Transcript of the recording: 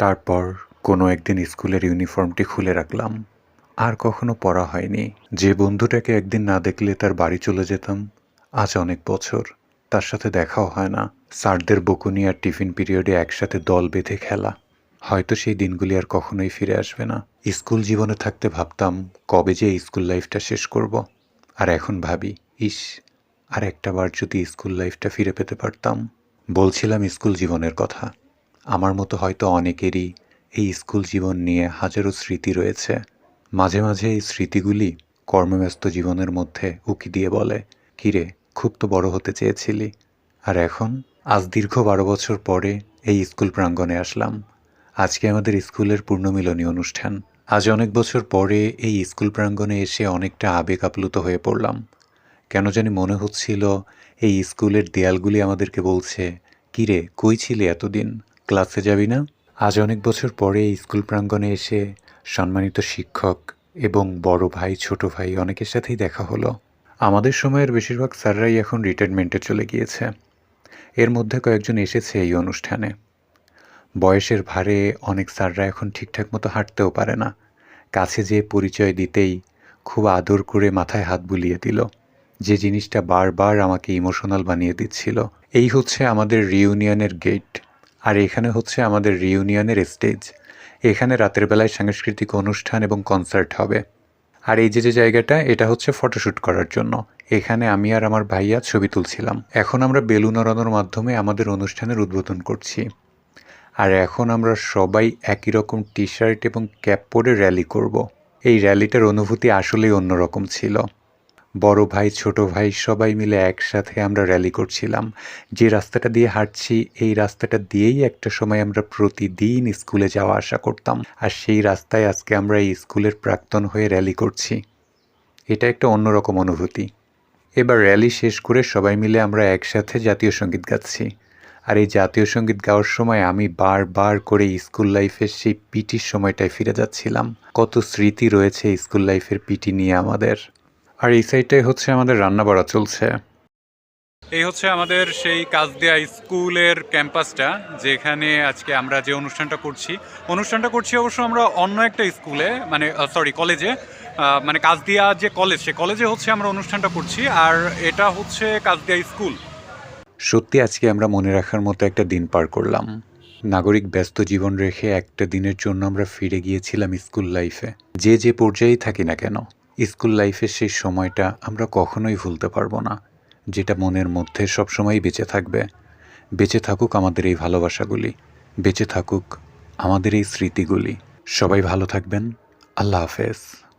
তারপর কোনো একদিন স্কুলের ইউনিফর্মটি খুলে রাখলাম। আর কখনো পড়া হয়নি। যে বন্ধুটাকে একদিন না দেখলে তার বাড়ি চলে যেতাম, আজ অনেক বছর। তার সাথে দেখাও হয় না। স্যারদের বকুনি আর টিফিন পিরিয়ডে একসাথে দল বেঁধে খেলা। হয়তো সেই দিনগুলি আর কখনোই ফিরে আসবে না। স্কুল জীবনে থাকতে ভাবতাম, কবে যে স্কুল লাইফটা শেষ করব। আর এখন ভাবি, ইস, আর একটা বার যদি স্কুল লাইফটা ফিরে পেতে পারতাম। বলছিলাম স্কুল জীবনের কথা। আমার মতো হয়তো অনেকেরই এই স্কুল জীবন নিয়ে হাজারো স্মৃতি রয়েছে। মাঝে মাঝে এই স্মৃতিগুলি কর্মব্যস্ত জীবনের মধ্যে উকি দিয়ে বলে, কিরে, খুব তো বড় হতে চেয়েছিলি। আর এখন, আজ দীর্ঘ বারো বছর পরে এই স্কুল প্রাঙ্গণে আসলাম। আজকে আমাদের স্কুলের পূর্ণমিলনী অনুষ্ঠান। আজ অনেক বছর পরে এই স্কুল প্রাঙ্গণে এসে অনেকটা আবেগ আপ্লুত হয়ে পড়লাম। কেন জানি মনে হচ্ছিল, এই স্কুলের দেয়ালগুলি আমাদেরকে বলছে, কিরে, কই ছিলে এতদিন? ক্লাসে যাবি না? আজ অনেক বছর পরে স্কুল প্রাঙ্গণে এসে সম্মানিত শিক্ষক এবং বড় ভাই, ছোট ভাই অনেকের সাথেই দেখা হলো। আমাদের সময়ের বেশিরভাগ স্যাররাই এখন রিটায়ারমেন্টে চলে গিয়েছে। এর মধ্যে কয়েকজন এসেছে এই অনুষ্ঠানে। বয়সের ভারে অনেক স্যাররা এখন ঠিকঠাক মতো হাঁটতেও পারে না। কাছে যেয়ে পরিচয় দিতেই খুব আদর করে মাথায় হাত বুলিয়ে দিল। যে জিনিসটা বারবার আমাকে ইমোশনাল বানিয়ে দিচ্ছিল, এই হচ্ছে আমাদের রিউনিয়নের গেট আর এখানে হচ্ছে আমাদের রিউনিয়নের স্টেজ এখানে রাতের বেলায় সাংস্কৃতিক অনুষ্ঠান এবং কনসার্ট হবে। আর এই যে যে জায়গাটা, এটা হচ্ছে ফটোশ্যুট করার জন্য। এখানে আমি আর আমার ভাইয়া ছবি তুলছিলাম। এখন আমরা বেলুন ওড়ানোর মাধ্যমে আমাদের অনুষ্ঠানের উদ্বোধন করছি। আর এখন আমরা সবাই একই রকম টি শার্ট এবং ক্যাপ পরে র্যালি করব। এই র্যালিটার অনুভূতি আসলেই অন্যরকম ছিল। বড় ভাই, ছোট ভাই সবাই মিলে একসাথে আমরা র্যালি করছিলাম। যে রাস্তাটা দিয়ে হাঁটছি, এই রাস্তাটা দিয়েই একটা সময় আমরা প্রতিদিন স্কুলে যাওয়া আসা করতাম। আর সেই রাস্তায় আজকে আমরা এই স্কুলের প্রাক্তন হয়ে র্যালি করছি। এটা একটা অন্যরকম অনুভূতি। এবার র্যালি শেষ করে সবাই মিলে আমরা একসাথে জাতীয় সংগীত গাচ্ছি। আর এই জাতীয় সংগীত গাওয়ার সময় আমি বারবার করে স্কুল লাইফের সেই পিটির সময়টায় ফিরে যাচ্ছিলাম। কত স্মৃতি রয়েছে স্কুল লাইফের পিটি নিয়ে আমাদের। আর এই সাইডটাই হচ্ছে আমাদের রান্না বাড়া চলছে। এই হচ্ছে আমাদের সেই কাজদিয়া স্কুলের ক্যাম্পাসটা যেখানে আজকে আমরা যে অনুষ্ঠানটা করছি। অনুষ্ঠানটা করছি অবশ্য আমরা অন্য একটা স্কুলে মানে সরি কলেজে মানে কাজদিয়া যে কলেজ সে কলেজে হচ্ছে আমরা অনুষ্ঠানটা করছি আর এটা হচ্ছে কাজদিয়া স্কুল। সত্যি আজকে আমরা মনে রাখার মতো একটা দিন পার করলাম। নাগরিক ব্যস্ত জীবন রেখে একটা দিনের জন্য আমরা ফিরে গিয়েছিলাম স্কুল লাইফে যে যে পর্যায়েই থাকি না কেন স্কুল লাইফের সেই সময়টা আমরা কখনোই ভুলতে পারব না, যেটা মনের মধ্যে সবসময়ই বেঁচে থাকবে। বেঁচে থাকুক আমাদের এই ভালোবাসাগুলি, বেঁচে থাকুক আমাদের এই স্মৃতিগুলি। সবাই ভালো থাকবেন। আল্লাহ হাফেজ।